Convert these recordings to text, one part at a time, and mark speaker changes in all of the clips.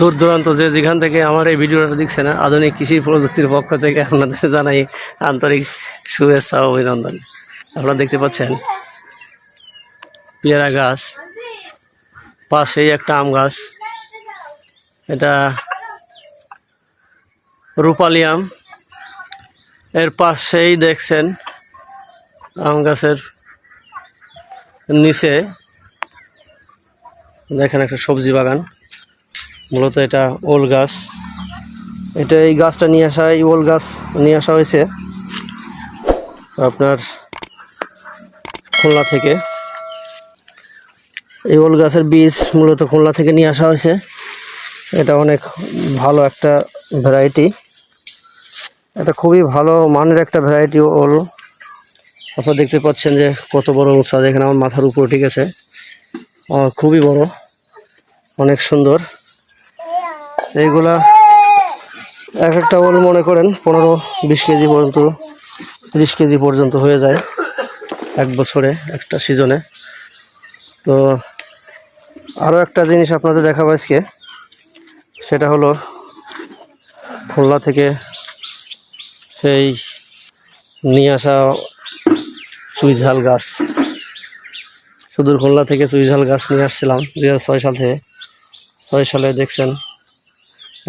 Speaker 1: দূর দূরান্ত যে যেখান থেকে আমার এই ভিডিওটা দেখছেন আধুনিক কৃষি প্রযুক্তির পক্ষ থেকে আপনাদের জানাই আন্তরিক শুভেচ্ছা অভিনন্দন। আপনারা দেখতে পাচ্ছেন, পেয়ারা গাছ, পাশেই একটা আম গাছ। এটা রূপালি আম। এর পাশেই দেখছেন আম গাছের নিচে, দেখেন একটা সবজি বাগান। মূলত এটা ওল গাছ। এটা এই গাছটা নিয়ে আসা, এই ওল গাছ নিয়ে আসা হয়েছে আপনার খুলনা থেকে। এই ওল গাছের বীজ মূলত খুলনা থেকে নিয়ে আসা হয়েছে। এটা অনেক ভালো একটা ভ্যারাইটি এটা খুবই ভালো মানের একটা ভ্যারাইটি ওল। আপনারা দেখতে পাচ্ছেন যে কত বড় উৎসাহ এখানে আমার মাথার উপর ঠিক আছে। খুবই বড়, অনেক সুন্দর। এইগুলা এক একটা ওল মনে করেন পনেরো বিশ কেজি পর্যন্ত, তিরিশ কেজি পর্যন্ত হয়ে যায় এক বছরে একটা সিজনে। তো আরও একটা জিনিস আপনাদের দেখাবো আজকে, সেটা হলো খুলনা থেকে সেই নিয়ে আসা সুইঝাল গাছ। সুদূর খুলনা থেকে সুইঝাল গাছ নিয়ে আসছিলাম দু হাজার ছয় সাল থেকে। ছয় সালে দেখছেন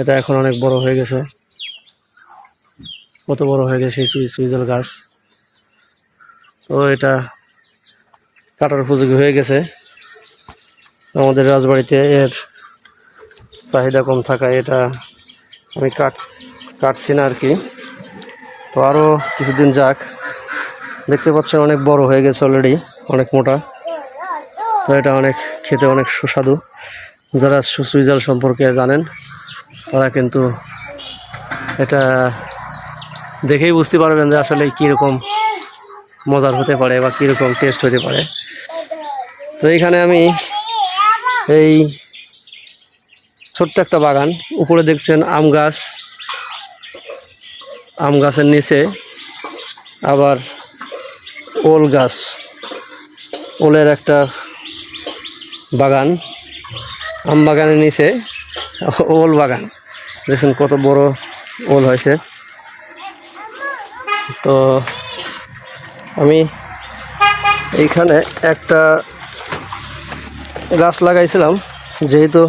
Speaker 1: এটা এখন অনেক বড় হয়ে গেছে। কত বড় হয়ে গেছে সুইজাল গাছ। তো এটা কাটার উপযোগী হয়ে গেছে। আমাদের রাজবাড়িতে এর চাহিদা কম থাকায় এটা আমি কাট কাটছি না আর কি তো আরও কিছুদিন যাক। দেখতে পাচ্ছেন অনেক বড় হয়ে গেছে অলরেডি অনেক মোটা। তো এটা অনেক খেতে অনেক সুস্বাদু। যারা সুইজাল সম্পর্কে জানেন তারা কিন্তু এটা দেখেই বুঝতে পারবেন যে আসলে কীরকম মজার হতে পারে বা কীরকম টেস্ট হতে পারে। তো এইখানে আমি এই ছোট্ট একটা বাগান, উপরে দেখছেন আম গাছ, আম গাছের নিচে আবার ওল গাছ, ওলের একটা বাগান, আম বাগানের নিচে ওল বাগান। দেখছেন কত বড় ওল হয়েছে। তো আমি এইখানে একটা গাছ লাগাইছিলাম, যেহেতু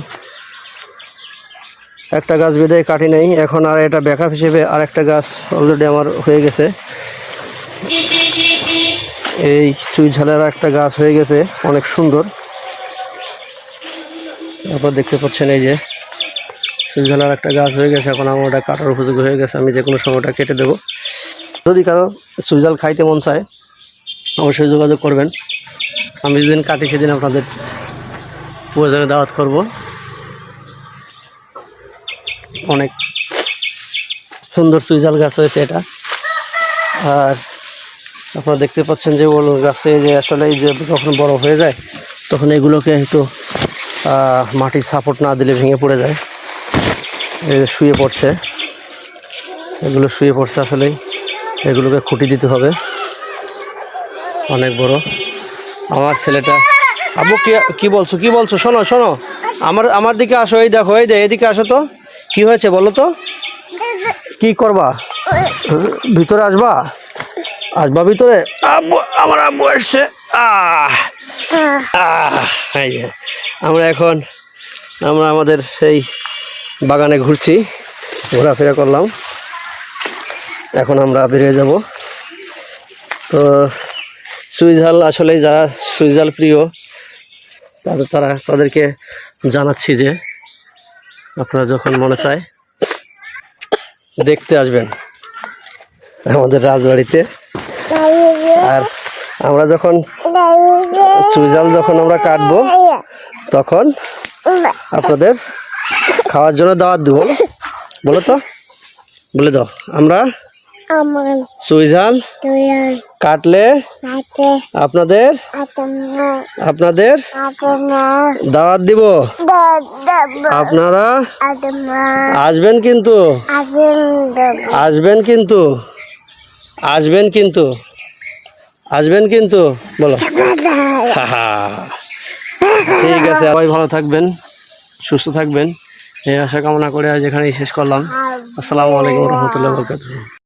Speaker 1: একটা গাছ বেঁধে কাটি নেই, এখন আর এটা ব্যাকআপ হিসেবে আর একটা গাছ অলরেডি আমার হয়ে গেছে। এই চুই ঝালের একটা গাছ হয়ে গেছে, অনেক সুন্দর। আপনারা দেখতে পাচ্ছেন এই যে সুইজারল্যান্ড একটা গাছ হয়ে গেছে এখন আমার ওটা কাটার উপযোগী হয়ে গেছে আমি যে কোনো সময় ওটা কেটে দেবো। যদি কারও সুইজাল খাইতে মন চায় অবশ্যই যোগাযোগ করবেন। আমি যেদিন কাটি সেদিন আপনাদের প্রয়োজনে দাওয়াত করব। অনেক সুন্দর সুইজাল গাছ হয়েছে এটা। আর আপনারা দেখতে পাচ্ছেন যে ওল গাছে যে আসলে এই যে যখন বড় হয়ে যায় তখন এগুলোকে একটু মাটির সাপোর্ট না দিলে ভেঙে পড়ে যায়। শুয়ে পড়ছে। এগুলো শুয়ে পড়ছে আসলেই। এগুলোকে খুঁটি দিতে হবে। অনেক বড়। আমার ছেলেটা আবু কি কি বলছো? কি বলছো? শোনো শোনো। আমার আমার দিকে আসো এই দেখো এই দে এদিকে আসো তো। কি হয়েছে বলো তো? কি করবা? ভিতরে আসবা? আসবা ভিতরে? আব্বু আমার আব্বু আসছে। এই আমরা এখন আমরা আমাদের সেই বাগানে ঘুরছি, ঘোরাফেরা করলাম। এখন আমরা বেরিয়ে যাব। তো সুইজাল আসলে যারা সুইজাল প্রিয়, তাদের, তারা, তাদেরকে জানাচ্ছি যে আপনারা যখন মনে চায় দেখতে আসবেন আমাদের রাজবাড়িতে। আর আমরা যখন চুইজাল যখন আমরা কাটবো, তখন আপনাদের খাওয়ার জন্য দাওয়াত দেবো। বলো তো? বলে দাও। আমরা? সুইজাল কাটলে? আপনাদের? আপনাদের? দাওয়াত দিব। আপনারা? আসবেন কিন্তু। আসবেন কিন্তু। আসবেন কিন্তু। আসবেন কিন্তু। বলো। ঠিক আছে সবাই ভালো থাকবেন সুস্থ থাকবেন। এই আশা কামনা করে আজ এখানেই শেষ করলাম। আসসালামু আলাইকুম রহমতুল্লাহ বরকাতুহ।